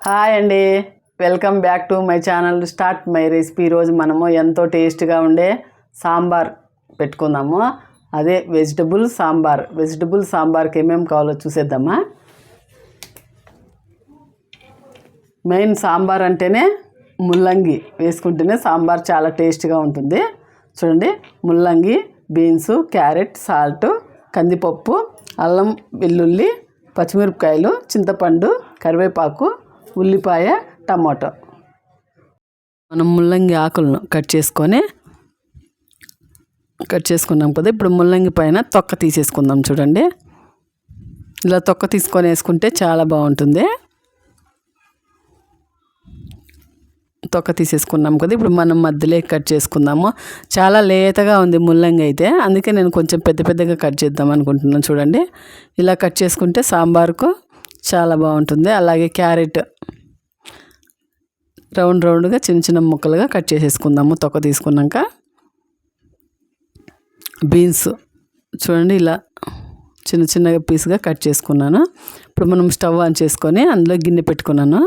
Hi అండి. Welcome back to my channel start my recipe. ఈరోజు మనము ఎంతో టేస్ట్గా ఉండే సాంబార్ పెట్టుకుందాము. అదే వెజిటబుల్ సాంబార్. వెజిటబుల్ సాంబార్కి ఏమేమి కావాలో చూసేద్దామా? మెయిన్ సాంబార్ అంటేనే ముల్లంగి. వేసుకుంటేనే సాంబార్ చాలా టేస్ట్గా ఉంటుంది. చూడండి. ముల్లంగి బీన్స్ క్యారెట్ సాల్ట్ కందిపప్పు అల్లం వెల్లుల్లి పచ్చిమిరపకాయలు చింతపండు కరివేపాకు ఉల్లిపాయ టమాటో. మనం ముల్లంగి ఆకులను కట్ చేసుకొని కట్ చేసుకున్నాం కదా ఇప్పుడు ముల్లంగి పైన తొక్క తీసేసుకుందాం చూడండి. ఇలా తొక్క తీసుకొని వేసుకుంటే చాలా బాగుంటుంది. తొక్క తీసేసుకున్నాం కదా ఇప్పుడు మనం మధ్యలో కట్ చేసుకుందాము. చాలా లేతగా ఉంది ముల్లంగి అయితే అందుకే నేను కొంచెం పెద్ద పెద్దగా కట్ చేద్దాం అనుకుంటున్నాను చూడండి. ఇలా కట్ చేసుకుంటే సాంబార్కు చాలా బాగుంటుంది. అలాగే క్యారెట్ రౌండ్ రౌండ్గా చిన్న చిన్న ముక్కలుగా కట్ చేసేసుకుందాము. తొక్క తీసుకున్నాక బీన్స్ చూడండి ఇలా చిన్న చిన్నగా పీస్గా కట్ చేసుకున్నాను. ఇప్పుడు మనం స్టవ్ ఆన్ చేసుకొని అందులో గిన్నె పెట్టుకున్నాను.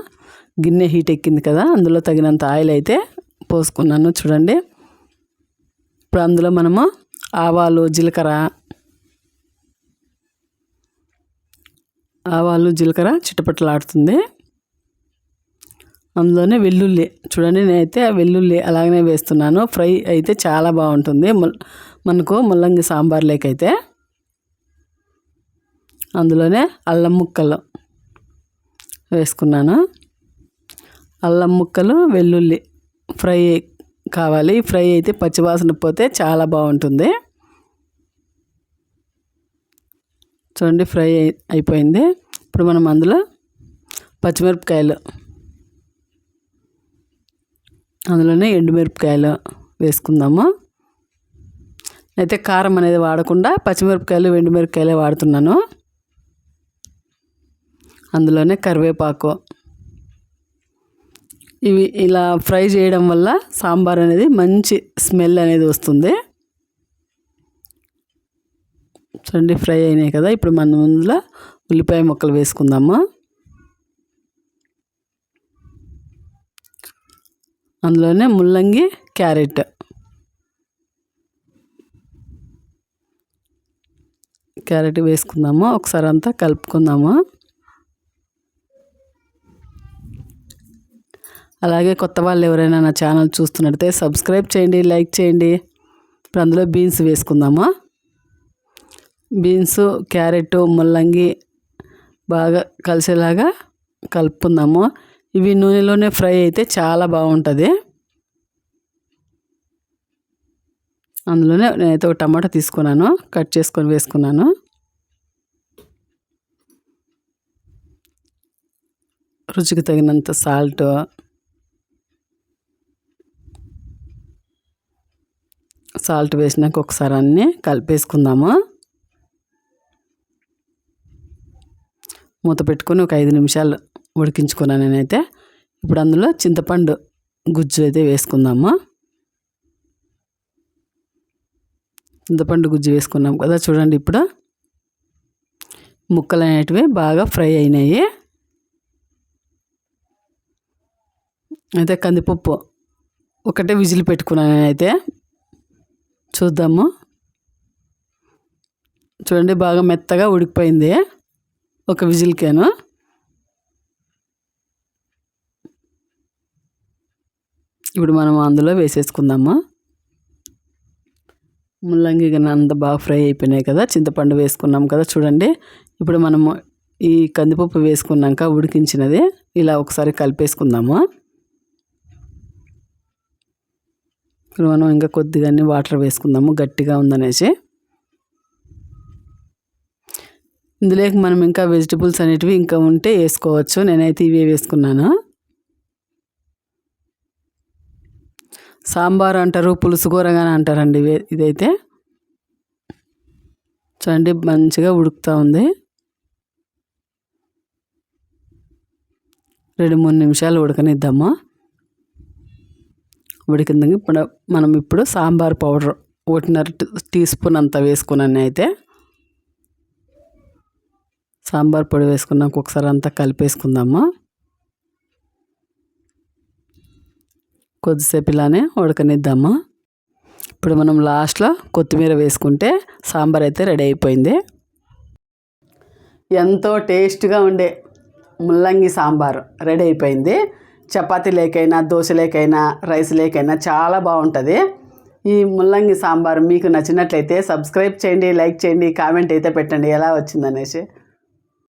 గిన్నె హీట్ ఎక్కింది కదా అందులో తగినంత ఆయిల్ అయితే పోసుకున్నాను చూడండి. ఇప్పుడు అందులో మనము ఆవాలు జీలకర్ర ఆవాలు జీలకర్ర చిట్టపట్టలాడుతుంది అందులోనే వెల్లుల్లి. చూడండి నేనైతే వెల్లుల్లి అలాగనే వేస్తున్నాను. ఫ్రై అయితే చాలా బాగుంటుంది. మనకు ముల్లంగి సాంబార్ లేకైతే. అందులోనే అల్లం ముక్కలు వేసుకున్నాను. అల్లం ముక్కలు వెల్లుల్లి ఫ్రై కావాలి. ఫ్రై అయితే పచ్చివాసన పోతే చాలా బాగుంటుంది. చూడండి ఫ్రై అయిపోయింది. ఇప్పుడు మనం అందులో పచ్చిమిరపకాయలు అందులోనే ఎండుమిరపకాయలు వేసుకుందాము. అయితే కారం అనేది వాడకుండా పచ్చిమిరపకాయలు ఎండుమిరపకాయలే వాడుతున్నాను. అందులోనే కరివేపాకు. ఇవి ఇలా ఫ్రై చేయడం వల్ల సాంబార్ అనేది మంచి స్మెల్ అనేది వస్తుంది. చూడండి ఫ్రై అయినాయి కదా ఇప్పుడు మన ముందులో ఉల్లిపాయ ముక్కలు వేసుకుందాము? అందులోనే ముల్లంగి క్యారెట్. క్యారెట్ వేసుకుందాము? ఒకసారి అంతా కలుపుకుందాము? అలాగే కొత్త వాళ్ళు ఎవరైనా నా ఛానల్ చూస్తున్నట్టయితే సబ్స్క్రైబ్ చేయండి లైక్ చేయండి. ఇప్పుడు అందులో బీన్స్ వేసుకుందాము? బీన్స్ క్యారెట్ ముల్లంగి బాగా కలిసేలాగా కలుపుకుందాము. ఇవి నూనెలోనే ఫ్రై అయితే చాలా బాగుంటుంది. అందులోనే నేనైతే ఒక టమాటా తీసుకున్నాను కట్ చేసుకొని వేసుకున్నాను. రుచికి తగినంత సాల్ట్. సాల్ట్ వేసినాక ఒకసారి అన్నీ కలిపేసుకుందాము. మూత పెట్టుకొని ఒక ఐదు నిమిషాలు ఉడికించుకున్నాను నేనైతే. ఇప్పుడు అందులో చింతపండు గుజ్జు అయితే వేసుకుందాము. చింతపండు గుజ్జు వేసుకున్నాం కదా చూడండి ఇప్పుడు. ముక్కలు అనేటివి బాగా ఫ్రై అయినాయి. అయితే కందిపప్పు ఒకటే విజిల్ పెట్టుకున్నాను నేనైతే. చూద్దాము. చూడండి బాగా మెత్తగా ఉడికిపోయింది. ఒక విజిల్కేను ఇప్పుడు మనం అందులో వేసేసుకుందాము? ముల్లంగి అంత బాగా ఫ్రై అయిపోయినాయి కదా చింతపండు వేసుకున్నాం కదా చూడండి. ఇప్పుడు మనము ఈ కందిపప్పు వేసుకున్నాక ఉడికించినది ఇలా ఒకసారి కలిపేసుకుందాము? ఇప్పుడు మనం ఇంకా కొద్దిగా వాటర్ వేసుకుందాము గట్టిగా ఉందనేసి. ఇందులోకి మనం ఇంకా వెజిటబుల్స్ అనేటివి ఇంకా ఉంటే వేసుకోవచ్చు. నేనైతే ఇవే వేసుకున్నాను. సాంబార్ అంటారు పులుసు కూరగానే అంటారండి ఇదైతే. చూడండి మంచిగా ఉడుకుతూ ఉంది. రెండు మూడు నిమిషాలు ఉడకనిద్దాము. ఉడికిందాక ఇప్పుడు మనం ఇప్పుడు సాంబార్ పౌడర్ ఒకటిన్నర టీ స్పూన్ అంతా వేసుకున్నాను అయితే సాంబార్ పొడి వేసుకున్నాక ఒకసారి అంతా కలిపేసుకుందాము? కొద్దిసేపు ఇలానే ఉడకనిద్దాము? ఇప్పుడు మనం లాస్ట్లో కొత్తిమీర వేసుకుంటే సాంబార్ అయితే రెడీ అయిపోయింది. ఎంతో టేస్ట్గా ఉండే ముల్లంగి సాంబార్ రెడీ అయిపోయింది. చపాతీ లేకైనా దోశ లేకైనా రైస్ లేకైనా చాలా బాగుంటుంది. ఈ ముల్లంగి సాంబార్ మీకు నచ్చినట్లయితే సబ్స్క్రైబ్ చేయండి లైక్ చేయండి కామెంట్ అయితే పెట్టండి. ఎలా వచ్చిందనేసి.